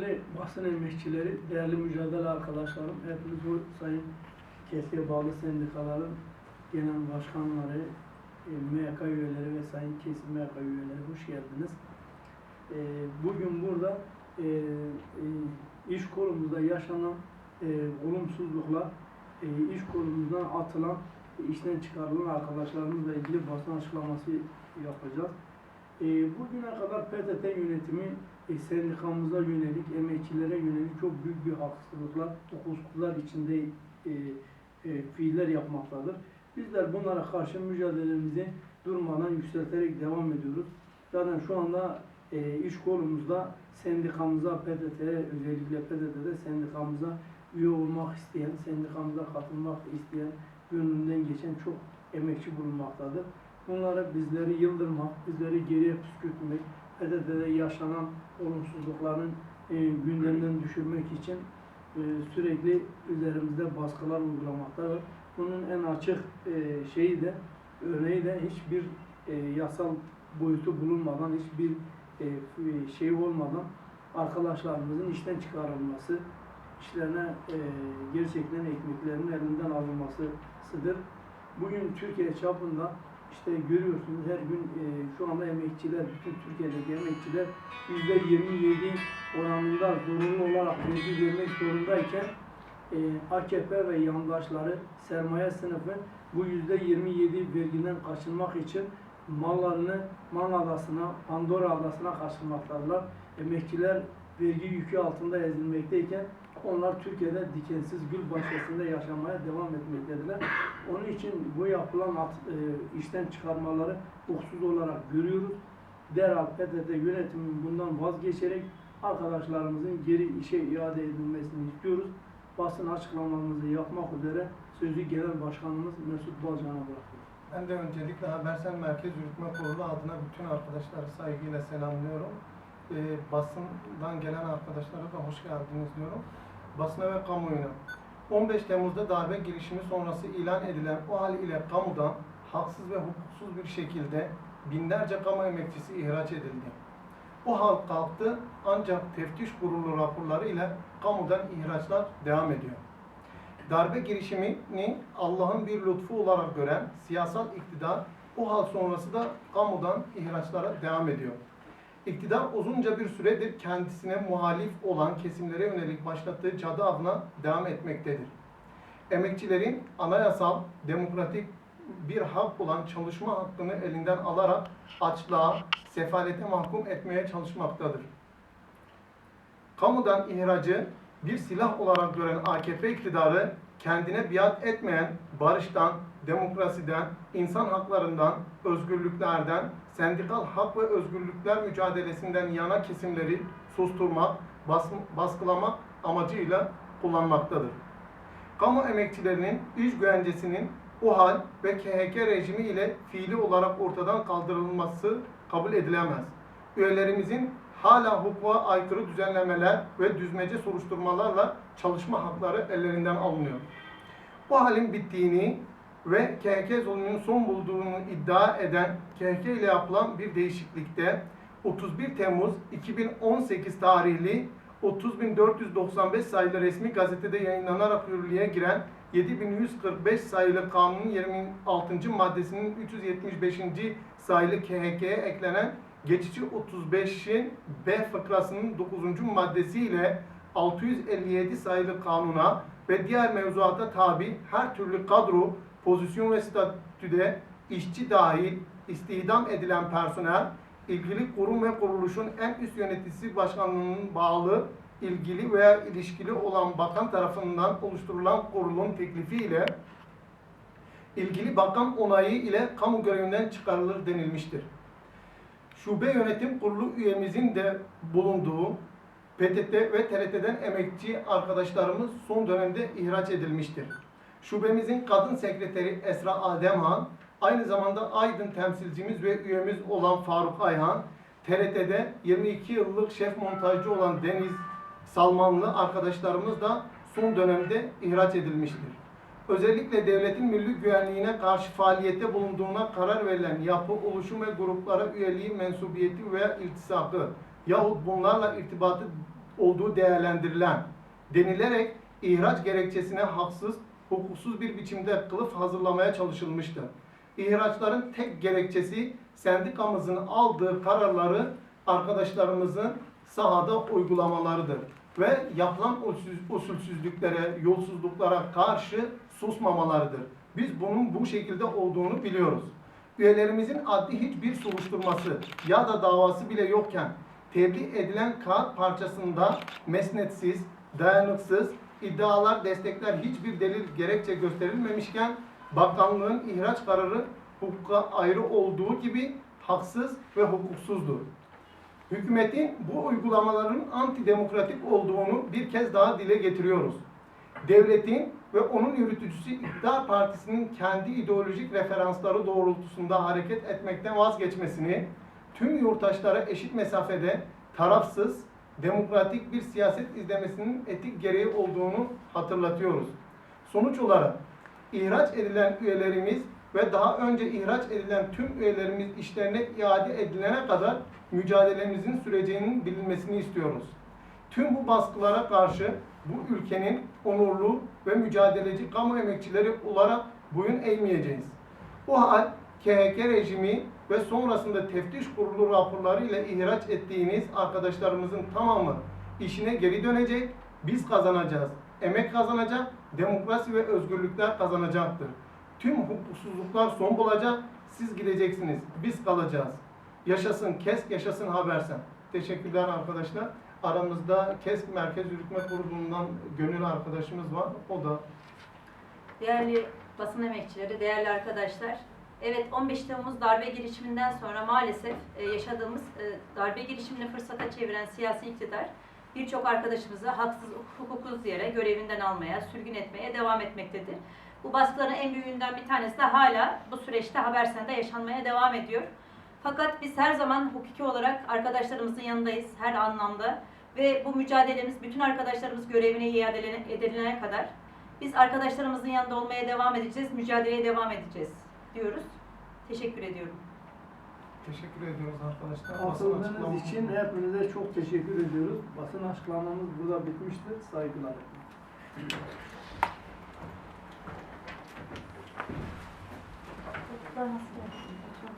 Değerli basın emekçileri, değerli mücadele arkadaşlarım, hepiniz bu sayın KES'e bağlı sendikaların genel başkanları, e, MYK üyeleri ve sayın KES MYK üyeleri hoş geldiniz. E, Bugün burada e, iş kolumuzda yaşanan olumsuzluklar, iş kolumuzdan atılan, işten çıkarılan arkadaşlarımızla ilgili basın açıklaması yapacağız. E, bugüne kadar PTT yönetimi e, sendikamıza yönelik, emekçilere yönelik çok büyük bir haksızlıklar, hukuksuzluklar içinde e, e, fiiller yapmaktadır. Bizler bunlara karşı mücadelemizi durmadan yükselterek devam ediyoruz. Zaten şu anda e, iş kolumuzda sendikamıza, PTT'ye özellikle PTT'de sendikamıza üye olmak isteyen, sendikamıza katılmak isteyen, gönlünden geçen çok emekçi bulunmaktadır. Bunları bizleri yıldırmak, bizleri geriye püskürtmek, PTT'de yaşanan olumsuzlukların e, gündemden düşürmek için e, sürekli üzerimizde baskılar uygulamaktadır. Bunun en açık e, şeyi de, örneği de hiçbir e, yasal boyutu bulunmadan, hiçbir e, şey olmadan arkadaşlarımızın işten çıkarılması, işlerine e, gerçekten ekmeklerinin elinden alınmasıdır. Bugün Türkiye çapında işte görüyorsunuz her gün e, şu anda emekçiler, bütün Türkiye'deki emekçiler yüzde 27 oranında zorunlu olarak vergi vermek zorundayken e, AKP ve yandaşları sermaye sınıfı bu yüzde 27 vergiden kaçınmak için mallarını Man Adası'na, Pandora Adası'na kaçırmaktadırlar. Emekçiler vergi yükü altında ezilmekteyken onlar Türkiye'de dikensiz gül bahçesinde yaşamaya devam etmektedirler. Onun için bu yapılan e, işten çıkarmaları hukuksuz olarak görüyoruz. Derhal PTT yönetimi bundan vazgeçerek arkadaşlarımızın geri işe iade edilmesini istiyoruz. Basın açıklamamızı yapmak üzere sözü genel başkanımız Mesut Balcan'a bırakıyoruz. Ben de öncelikle Habersel Merkez Yürütme Kurulu adına bütün arkadaşları saygıyla selamlıyorum. Ee, basından gelen arkadaşlara da hoş geldiniz diyorum. Basına ve kamuoyuna. 15 Temmuz'da darbe girişimi sonrası ilan edilen o hal ile kamudan haksız ve hukuksuz bir şekilde binlerce kamu emekçisi ihraç edildi. O hal kalktı ancak teftiş kurulu raporları ile kamudan ihraçlar devam ediyor. Darbe girişimini Allah'ın bir lütfu olarak gören siyasal iktidar o hal sonrası da kamudan ihraçlara devam ediyor. İktidar uzunca bir süredir kendisine muhalif olan kesimlere yönelik başlattığı cadı avına devam etmektedir. Emekçilerin anayasal, demokratik bir hak olan çalışma hakkını elinden alarak açlığa, sefalete mahkum etmeye çalışmaktadır. Kamudan ihracı bir silah olarak gören AKP iktidarı kendine biat etmeyen barıştan, demokrasiden, insan haklarından, özgürlüklerden, sendikal hak ve özgürlükler mücadelesinden yana kesimleri susturmak, bas- baskılamak amacıyla kullanmaktadır. Kamu emekçilerinin iş güvencesinin OHAL ve KHK rejimi ile fiili olarak ortadan kaldırılması kabul edilemez. Üyelerimizin hala hukuka aykırı düzenlemeler ve düzmece soruşturmalarla çalışma hakları ellerinden alınıyor. Bu halin bittiğini ve KHK zulmünün son bulduğunu iddia eden KHK ile yapılan bir değişiklikte 31 Temmuz 2018 tarihli 30.495 sayılı resmi gazetede yayınlanarak yürürlüğe giren 7145 sayılı kanunun 26. maddesinin 375. sayılı KHK'ye eklenen geçici 35'in B fıkrasının 9. maddesiyle 657 sayılı kanuna ve diğer mevzuata tabi her türlü kadro, pozisyon ve statüde işçi dahil istihdam edilen personel, ilgili kurum ve kuruluşun en üst yöneticisi başkanlığının bağlı ilgili veya ilişkili olan bakan tarafından oluşturulan kurulun teklifiyle ilgili bakan onayı ile kamu görevinden çıkarılır denilmiştir. Şube Yönetim Kurulu üyemizin de bulunduğu PTT ve TRT'den emekçi arkadaşlarımız son dönemde ihraç edilmiştir. Şubemizin kadın sekreteri Esra Ademhan, aynı zamanda Aydın temsilcimiz ve üyemiz olan Faruk Ayhan, TRT'de 22 yıllık şef montajcı olan Deniz Salmanlı arkadaşlarımız da son dönemde ihraç edilmiştir. Özellikle devletin milli güvenliğine karşı faaliyette bulunduğuna karar verilen yapı, oluşum ve gruplara üyeliği, mensubiyeti veya iltisakı yahut bunlarla irtibatı olduğu değerlendirilen denilerek ihraç gerekçesine haksız, hukuksuz bir biçimde kılıf hazırlamaya çalışılmıştır. İhraçların tek gerekçesi sendikamızın aldığı kararları arkadaşlarımızın sahada uygulamalarıdır ve yapılan usulsüz- usulsüzlüklere, yolsuzluklara karşı susmamalarıdır. Biz bunun bu şekilde olduğunu biliyoruz. Üyelerimizin adli hiçbir soruşturması ya da davası bile yokken tebliğ edilen kağıt parçasında mesnetsiz, dayanıksız, iddialar, destekler hiçbir delil gerekçe gösterilmemişken bakanlığın ihraç kararı hukuka ayrı olduğu gibi haksız ve hukuksuzdur. Hükümetin bu uygulamaların antidemokratik olduğunu bir kez daha dile getiriyoruz. Devletin ve onun yürütücüsü iktidar partisinin kendi ideolojik referansları doğrultusunda hareket etmekten vazgeçmesini, tüm yurttaşlara eşit mesafede tarafsız, demokratik bir siyaset izlemesinin etik gereği olduğunu hatırlatıyoruz. Sonuç olarak ihraç edilen üyelerimiz ve daha önce ihraç edilen tüm üyelerimiz işlerine iade edilene kadar mücadelemizin süreceğinin bilinmesini istiyoruz. Tüm bu baskılara karşı bu ülkenin onurlu ve mücadeleci kamu emekçileri olarak boyun eğmeyeceğiz. Bu hal KHK rejimi ve sonrasında teftiş kurulu raporları ile ihraç ettiğiniz arkadaşlarımızın tamamı işine geri dönecek, biz kazanacağız. Emek kazanacak, demokrasi ve özgürlükler kazanacaktır. Tüm hukuksuzluklar son bulacak, siz gideceksiniz, biz kalacağız. Yaşasın KESK, yaşasın Habersen. Teşekkürler arkadaşlar. Aramızda KESK Merkez Yürütme Kurulu'ndan gönül arkadaşımız var. O da Değerli basın emekçileri, değerli arkadaşlar. Evet 15 Temmuz darbe girişiminden sonra maalesef e, yaşadığımız e, darbe girişimini fırsata çeviren siyasi iktidar birçok arkadaşımızı haksız, hukuksuz yere görevinden almaya, sürgün etmeye devam etmektedir. Bu baskıların en büyüğünden bir tanesi de hala bu süreçte Habersen'de yaşanmaya devam ediyor. Fakat biz her zaman hukuki olarak arkadaşlarımızın yanındayız her anlamda ve bu mücadelemiz bütün arkadaşlarımız görevine iade edilene kadar biz arkadaşlarımızın yanında olmaya devam edeceğiz, mücadeleye devam edeceğiz diyoruz. Teşekkür ediyorum. teşekkür ediyoruz arkadaşlar. Katıldığınız için hepinize çok teşekkür ediyoruz. Basın açıklamamız burada bitmiştir. Saygılar. Çocuklar nasıl